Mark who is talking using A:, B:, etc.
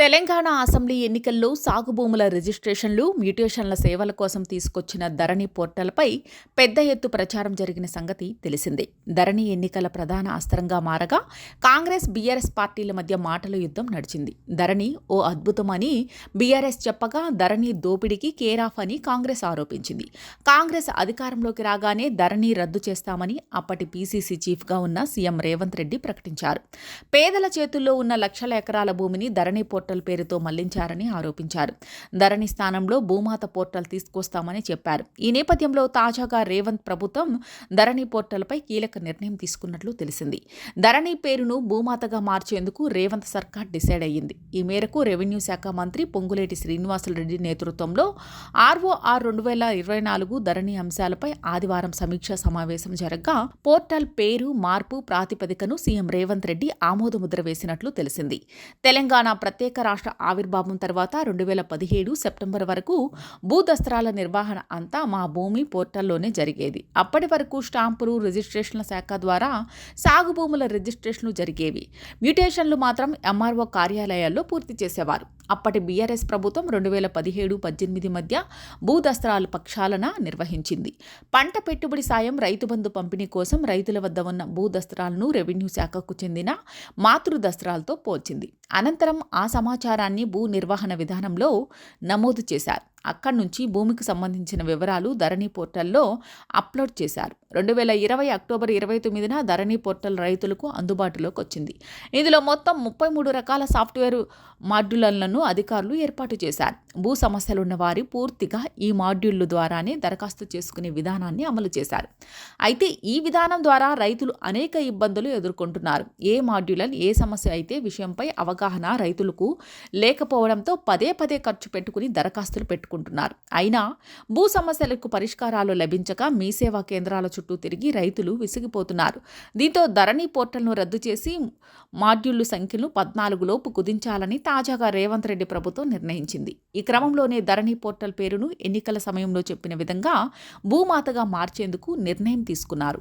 A: Telangana assembly ఎన్నికల్లో సాగు భూముల రిజిస్ట్రేషన్లు మ్యూటేషన్ల సేవల కోసం తీసుకొచ్చిన ధరణి పోర్టల్పై పెద్ద ఎత్తు ప్రచారం జరిగిన సంగతి తెలిసిందే. ధరణి ఎన్నికల ప్రధాన అస్త్రంగా మారగా కాంగ్రెస్ బీఆర్ఎస్ పార్టీల మధ్య మాటల యుద్ధం నడిచింది. ధరణి ఓ అద్భుతమని బీఆర్ఎస్ చెప్పగా ధరణి దోపిడీకి కేరాఫ్ అని కాంగ్రెస్ ఆరోపించింది. కాంగ్రెస్ అధికారంలోకి రాగానే ధరణి రద్దు చేస్తామని అప్పటి పీసీసీ చీఫ్గా ఉన్న సీఎం రేవంత్ రెడ్డి ప్రకటించారు. పేదల చేతుల్లో ఉన్న లక్షల ఎకరాల భూమిని ధరణి పోర్టల్ పేరుతో మళ్ళించారని ఆరోపించారు. ధరణి స్థానంలో భూమాత పోర్టల్ తీసుకొస్తామని చెప్పారు. ఈ నేపథ్యంలో తాజాగా రేవంత్ ప్రభుత్వం ధరణి పోర్టల్పై కీలక నిర్ణయం తీసుకున్నట్లు తెలిసింది. ధరణి పేరును భూమాతగా మార్చేందుకు రేవంత్ సర్కార్ డిసైడ్ అయ్యింది. ఈ మేరకు రెవెన్యూ శాఖ మంత్రి పొంగులేటి శ్రీనివాసులరెడ్డి నేతృత్వంలో ఆర్ఓఆర్ రెండు వేల ఇరవై నాలుగు ధరణి అంశాలపై ఆదివారం సమీక్షా సమావేశం జరగగా పోర్టల్ పేరు మార్పు ప్రాతిపదికను సీఎం రేవంత్ రెడ్డి ఆమోదముద్ర వేసినట్లు తెలిసింది. తెలంగాణ ప్రత్యేక రాష్ట్ర ఆవిర్భావం తర్వాత రెండు వేల పదిహేడు సెప్టెంబర్ వరకు భూదస్త్రాల నిర్వహణ అంతా మా భూమి పోర్టల్లోనే జరిగేది. అప్పటి వరకు స్టాంపులు రిజిస్ట్రేషన్ల శాఖ ద్వారా సాగు భూముల రిజిస్ట్రేషన్లు జరిగేవి. మ్యూటేషన్లు మాత్రం ఎంఆర్ఓ కార్యాలయాల్లో పూర్తి చేసేవారు. అప్పటి బీఆర్ఎస్ ప్రభుత్వం రెండు వేల పదిహేడు పద్దెనిమిది మధ్య భూదస్త్రాల పక్షాలన నిర్వహించింది. పంట పెట్టుబడి సాయం రైతు బంధు పంపిణీ కోసం రైతుల వద్ద ఉన్న భూదస్త్రాలను రెవెన్యూ శాఖకు చెందిన మాతృదస్త్రాలతో పోల్చింది. అనంతరం ఆ సమాచారాన్ని భూ నిర్వహణ విధానంలో నమోదు చేశారు. అక్కడి నుంచి భూమికి సంబంధించిన వివరాలు ధరణి పోర్టల్లో అప్లోడ్ చేశారు. రెండు వేల ఇరవై అక్టోబర్ ఇరవై తొమ్మిదిన ధరణి పోర్టల్ రైతులకు అందుబాటులోకి వచ్చింది. ఇందులో మొత్తం ముప్పై మూడు రకాల సాఫ్ట్వేర్ మాడ్యూళ్ళను అధికారులు ఏర్పాటు చేశారు. భూ సమస్యలున్న వారి పూర్తిగా ఈ మాడ్యూళ్ళ ద్వారానే దరఖాస్తు చేసుకునే విధానాన్ని అమలు చేశారు. అయితే ఈ విధానం ద్వారా రైతులు అనేక ఇబ్బందులు ఎదుర్కొంటున్నారు. ఏ మాడ్యూల్ ఏ సమస్య అయితే విషయంపై అవగాహన రైతులకు లేకపోవడంతో పదే పదే ఖర్చు పెట్టుకుని దరఖాస్తులు పెట్టుకుంటున్నారు అయినా భూ సమస్యలకు పరిష్కారాలు లభించక మీ సేవా కేంద్రాల చుట్టూ తిరిగి రైతులు విసిగిపోతున్నారు. దీంతో ధరణి పోర్టల్ను రద్దు చేసి మాడ్యూళ్ళ సంఖ్యను పద్నాలుగు లోపు కుదించాలని తాజాగా రేవంత్ రెడ్డి ప్రభుత్వం నిర్ణయించింది. ఈ క్రమంలోనే ధరణి పోర్టల్ పేరును ఎన్నికల సమయంలో చెప్పిన విధంగా భూమాతగా మార్చేందుకు నిర్ణయం తీసుకున్నారు.